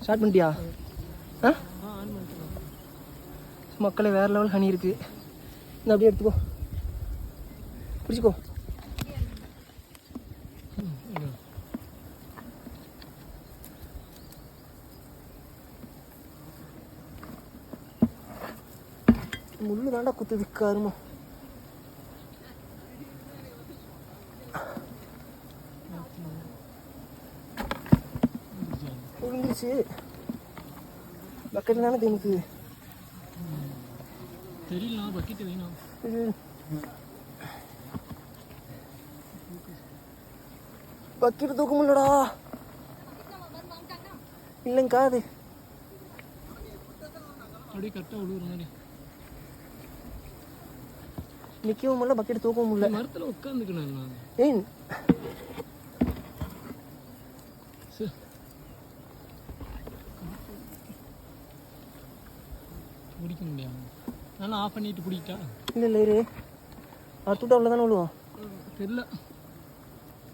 Start பண்ணிட்டியா? ஆ? மக்களை மக்களே வேறு லெவல் ஹனி இருக்குது இந்த அப்படியே எடுத்துக்கோ. பிடிச்சிக்கோ. முள்ளு தாண்டா குத்துது விற்காருமா விழுந்துருச்சு பக்கெட் தானே தேனுக்கு தெரியல பக்கெட் வேணும். பக்கெட் தூக்க முடியலடா இல்லைங்கக்கா அது. அப்படியே கரெக்டாக விழுவுற மாதிரி நிற்கவும் முடியல பக்கெட் தூக்கவும் முடியல. மரத்தில் உட்காந்துக்கணும் நான் ஏய் சரி பிடிக்க முடியாது. நான் ஆஃப் பண்ணிட்டு பிடிக்கிட்டா இல்லை இல்லை இரு. அத்துட்டா உள்ள தானே விழுவோம் தெரியல.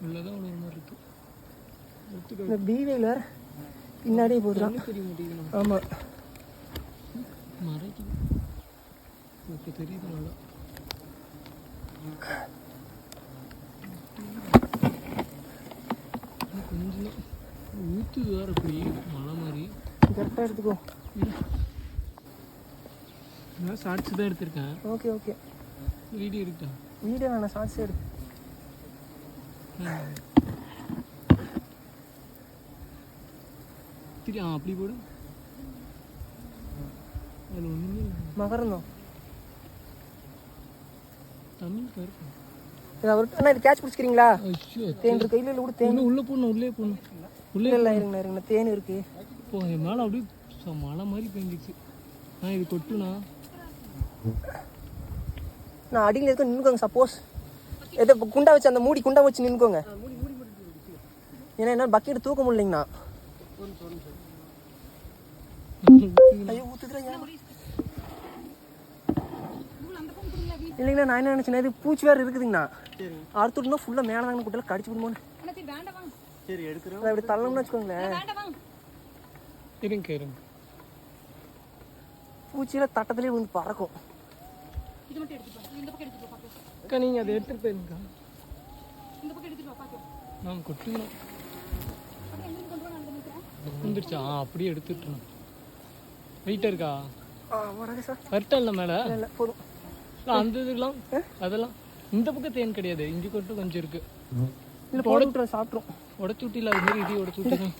உள்ளதான் விழுவுற மாதிரி இருக்கு. இந்த பீவையில் பின்னாடியே போதுறான் கண்ணு தெரிய மாட்டேங்குது. ஆமாம் மறைக்குது. இப்போ தெரியுது நல்லா. கொஞ்சம். ஊத்துது வேற இப்படி. மழை மாதிரி. கரெக்டாக எடுத்துக்கோ. நான் ஷார்ட்ஸ் தான் எடுத்திருக்கேன். ஓகே ஓகே வீடியோ இருக்கா வீடியோ வேணாம் ஷார்ட்ஸ் எடு. திரி ஆ அப்படி போடு. அதில் ஒன்றுமே இல்லை. மகரந்தம். தமிழ் கருப்பு. இது அவர்கிட்ட அண்ணா இது கேட்ச் பிடிச்சிக்கிறீங்களா? தேன் இருக்கு. கையில் கூட தேன். உள்ளே போகணும் உள்ளே போகணும் உள்ளே இல்லை இல்லை இருங்கண்ணா இருங்கண்ணா தேன் இருக்கு. போ என் மேலே அப்படியே மழை மாதிரி பெஞ்சிச்சு. இது கொட்டுனா நான் அடியில் இருக்க நின்றுக்கோங்க சப்போஸ் எதை குண்டா வச்சு அந்த மூடி குண்டா வச்சு நின்றுக்கோங்க ஏன்னா என்ன பக்கெட் தூக்க முடியலைங்கண்ணா. ஐயோ? இல்லைங்கண்ணா நான் என்ன நினச்சேன் இது பூச்சி வேறு இருக்குதுங்கண்ணா. அறுத்துட்டுனா ஃபுல்லாக மேலே தாங்க குட்டியில் கடிச்சு விடுமோன்னு. சரி எடுக்கிறோம். அதை அப்படி தள்ளணும்னு வச்சுக்கோங்களேன். இருங்க இருங்க. பூச்சியில் தட்டத்திலே வந்து பறக்கும். அக்கா நீங்கள் அதை எடுத்துகிட்டு போயிருங்கக்கா. நான் கொட்டுங்க வந்துருச்சா ஆ அப்படியே எடுத்துட்டுறோம் வெயிட்டாக இருக்கா? இல்லை மேலே? இல்லை இல்லை போதும். அந்த இதுக்கெல்லாம் அதெல்லாம். இந்த பக்கம் தேன் கிடையாது. இங்கே கொட்டு கொஞ்சம் இருக்கு. இல்லை போட சாப்பிட்றோம் உடச்சி விட்டில அது மாதிரி இதையும் உடச்சி விட்டுதான்